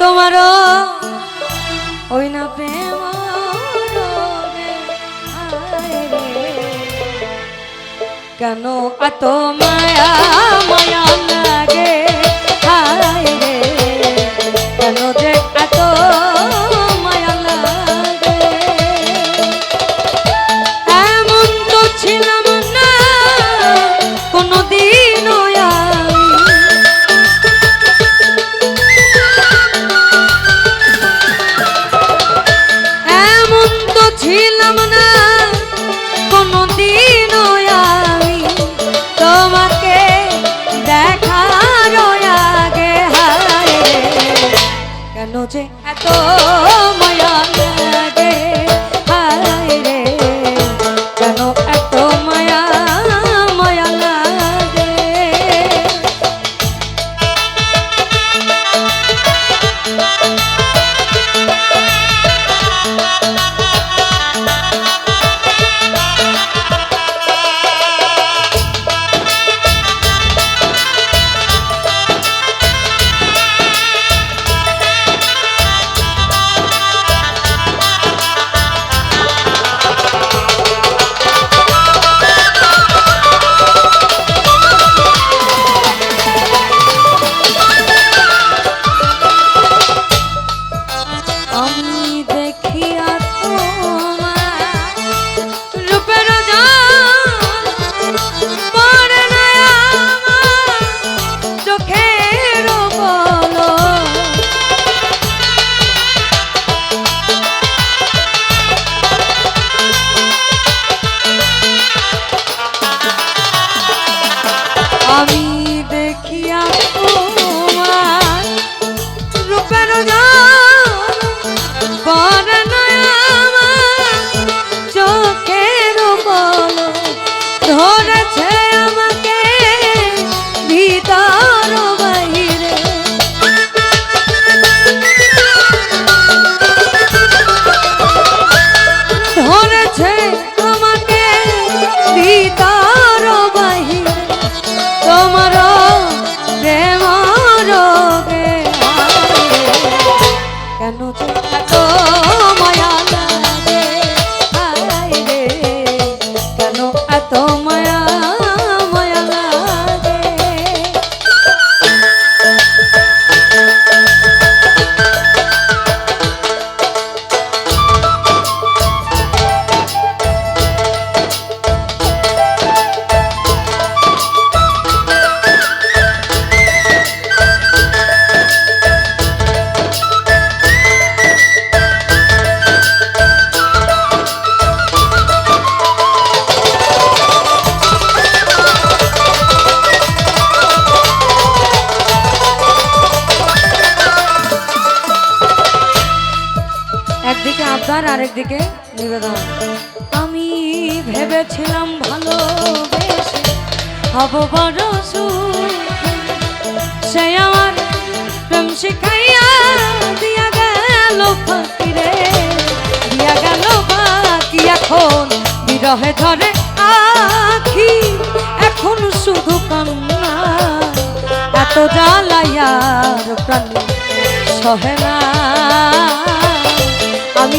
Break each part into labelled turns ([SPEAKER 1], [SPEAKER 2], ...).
[SPEAKER 1] তোমারও ওই না প্রেম। কেন এত মায়া মায়া লাগে হায় রে কেন যে এত ধরেছে আবদার আরেকদিকে নিবেদন। আমি ভেবেছিলাম ভালো হব বড় সে আমার প্রেম শিখাইয়া দিয়া গেল দিয়া গেল বাকি এখন বিরহে ধরে আখি। এখন শুধু কান্না, এত জ্বালাইয়ার প্রাণ সহে না। আমি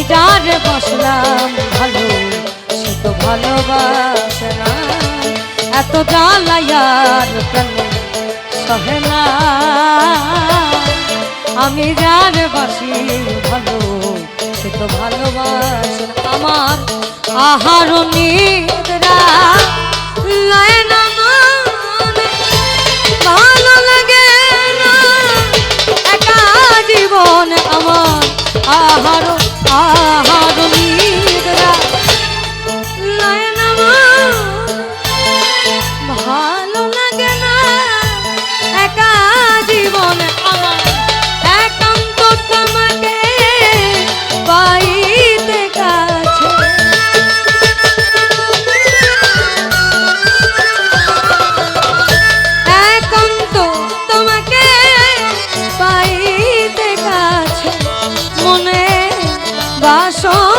[SPEAKER 1] যারে বসলাম ভালো, সে তো ভালোবাসে না এত জ্বালাইয়ার প্রাণে সহে না। আমি যারে বাসি ভালো, সে তো ভালোবাসে আমার আহার নিদ্রা লয় না ভালো লাগে না একা জীবন। ভাষণ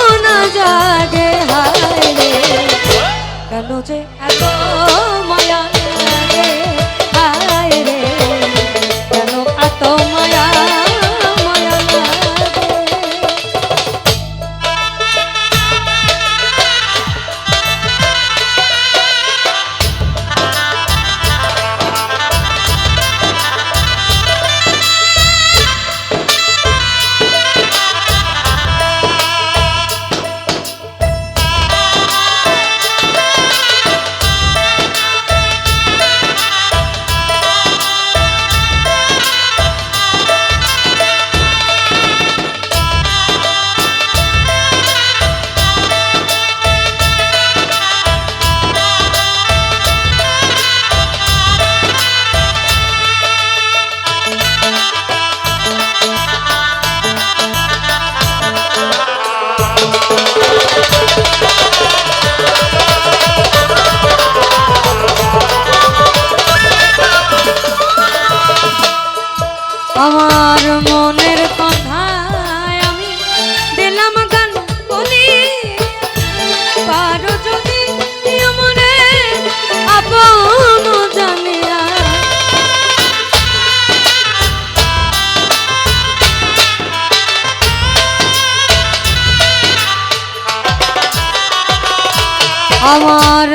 [SPEAKER 1] আমার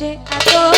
[SPEAKER 1] যে এত